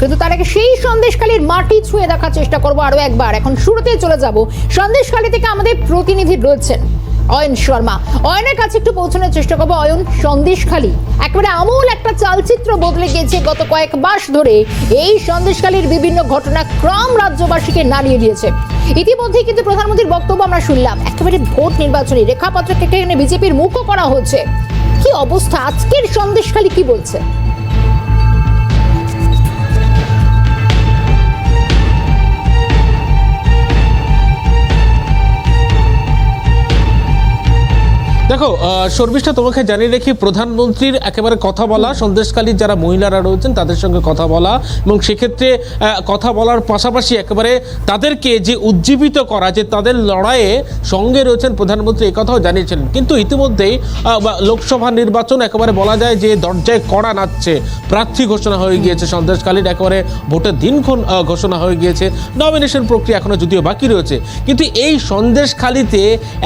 কিন্তু তার আগে সেই সন্দেশখালীর মাটি ছুঁয়ে দেখার চেষ্টা করব আরও একবার। এখন শুরুতেই চলে যাব। সন্দেশখালী থেকে আমাদের প্রতিনিধি রয়েছেন অয়ন শর্মা। অয়নের কাছে একটু পৌঁছানোর চেষ্টা করব। অয়ন, সন্দেশখালী। একেবারে আমূল একটা চালচিত্র বদলে গিয়েছে গত কয়েক মাস ধরে। এই সন্দেশখালীর বিভিন্ন ঘটনা ক্রম রাজ্যবাসীকে নাড়িয়ে দিয়েছে। ইতিমধ্যেই কিন্তু প্রধানমন্ত্রীর বক্তব্য আমরা শুনলাম। একেবারে ভোট নির্বাচনী রেখাপত্র রেখাপত্রকে এখানে বিজেপির মুখও করা হচ্ছে। কি অবস্থা? আজকের সন্দেশখালী কি বলছে? দেখো শর্মিষ্ঠা তোমাকে জানিয়ে রেখি প্রধানমন্ত্রীর একেবারে কথা বলা সন্দেশকালীর যারা মহিলারা রয়েছেন তাদের সঙ্গে কথা বলা এবং সেক্ষেত্রে কথা বলার পাশাপাশি একেবারে তাদেরকে যে উজ্জীবিত করা যে তাদের লড়াইয়ে সঙ্গে রয়েছেন প্রধানমন্ত্রী এই কথাও জানিয়েছিলেন কিন্তু ইতিমধ্যেই লোকসভা নির্বাচন একেবারে বলা যায় যে দরজায় কড়া নাচছে। প্রার্থী ঘোষণা হয়ে গিয়েছে সন্দেশকালীর একেবারে ভোটের দিনক্ষণ ঘোষণা হয়ে গিয়েছে। নমিনেশন প্রক্রিয়া এখনও যদিও বাকি রয়েছে। কিন্তু এই সন্দেশখালিতে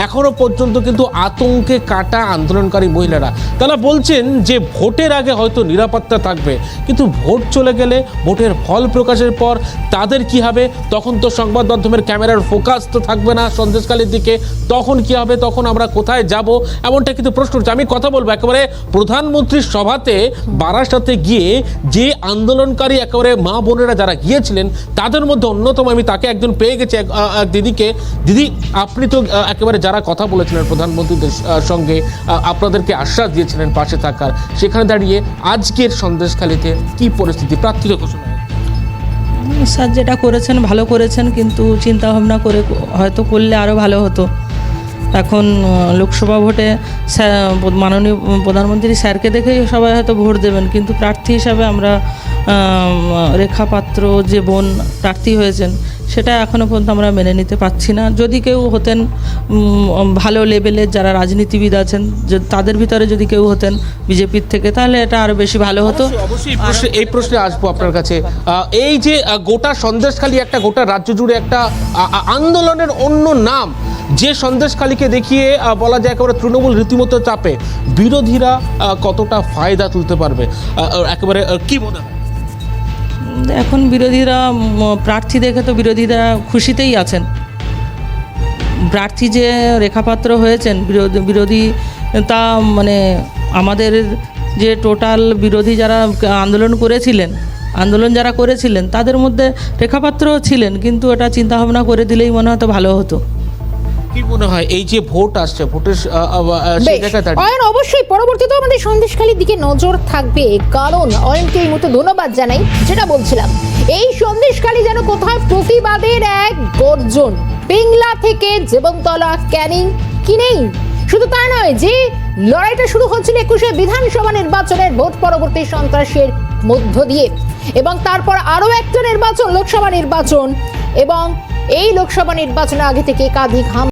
এখনও পর্যন্ত কিন্তু আতঙ্কে কাটা আন্দোলনকারী মহিলারা। তারা বলছেন যে ভোটের আগে হয়তো নিরাপত্তা থাকবে, কিন্তু ভোট চলে গেলে ভোটের ফল প্রকাশের পর তাদের কি হবে? তখন তো সংবাদ মাধ্যমের ক্যামেরার ফোকাস তো থাকবে না সন্দেশকালের দিকে। তখন কি হবে? তখন আমরা কোথায় যাব? এমনটা কিন্তু প্রশ্ন উঠছে। আমি কথা বলব একেবারে প্রধানমন্ত্রীর সভাতে, বারাসাতে গিয়ে যে আন্দোলনকারী একেবারে মা বোনেরা যারা গিয়েছিলেন, তাদের মধ্যে অন্যতম আমি তাকে একজন পেয়ে গেছি, এক দিদিকে। দিদি, আপনি তো একেবারে যারা কথা বলেছিলেন প্রধানমন্ত্রীদের সঙ্গে আপনাদেরকে আশ্বাস দিয়েছিলেন পাশে থাকার। সেখানে দাঁড়িয়ে আজকের সন্দেশখালিতে কি পরিস্থিতি? প্রার্থী তো ঘোষণা স্যার যেটা করেছেন ভালো করেছেন কিন্তু চিন্তা ভাবনা করে হয়তো করলে আরও ভালো হতো। এখন লোকসভা ভোটে স্যার মাননীয় প্রধানমন্ত্রী স্যারকে দেখেই সবাই হয়তো ভোট দেবেন কিন্তু প্রার্থী হিসাবে আমরা আম, রেখা পাত্র যে বোন প্রার্থী হয়েছেন সেটা এখনও পর্যন্ত আমরা মেনে নিতে পারছি না। যদি কেউ হতেন ভালো লেভেলের যারা রাজনীতিবিদ আছেন তাদের ভিতরে যদি কেউ হতেন বিজেপির থেকে তাহলে এটা আরও বেশি ভালো হতো। অবশ্যই, প্রশ্নে এই প্রশ্নে আসব আপনার কাছে। এই যে গোটা সন্দেশখালী একটা গোটা রাজ্য জুড়ে একটা আন্দোলনের অন্য নাম যে সন্দেশখালীকে দেখিয়ে বলা যায় একেবারে তৃণমূল রীতিমতো চাপে বিরোধীরা কতটা ফায়দা তুলতে পারবে? একেবারে কি মনে হয়? এখন বিরোধীরা প্রার্থী দেখে তো বিরোধীরা খুশিতেই আছেন। প্রার্থী যে রেখাপাত্র হয়েছেন, বিরোধী বিরোধী তা মানে আমাদের যে টোটাল বিরোধী যারা আন্দোলন করেছিলেন, আন্দোলন যারা করেছিলেন, তাদের মধ্যে রেখাপাত্রও ছিলেন, কিন্তু এটা চিন্তাভাবনা করে দিলেই মনে হতো ভালো হতো। কি মনে হয় এই যে ভোট আসছে ভোটের অয়ন অবশ্যই পরবর্তীতে আমাদের সন্দেশখালীর দিকে নজর থাকবে। কারণ অয়নকে এই ধন্যবাদ জানাই যেটা বলছিলাম। এই সন্দেশখালী যেন কোথায় প্রতিবাদের এক গর্জন। পিংলা থেকে জীবনতলা ক্যানিং কি নেই শুধু তা নয় যে লড়াইটা শুরু হচ্ছিল একুশে বিধানসভা নির্বাচনের ভোট পরবর্তী সন্ত্রাসের মধ্য দিয়ে। এবং তারপর আরও একটা নির্বাচন লোকসভা নির্বাচন। এবং এই লোকসভা নির্বাচনের আগে থেকে একাধিক হাম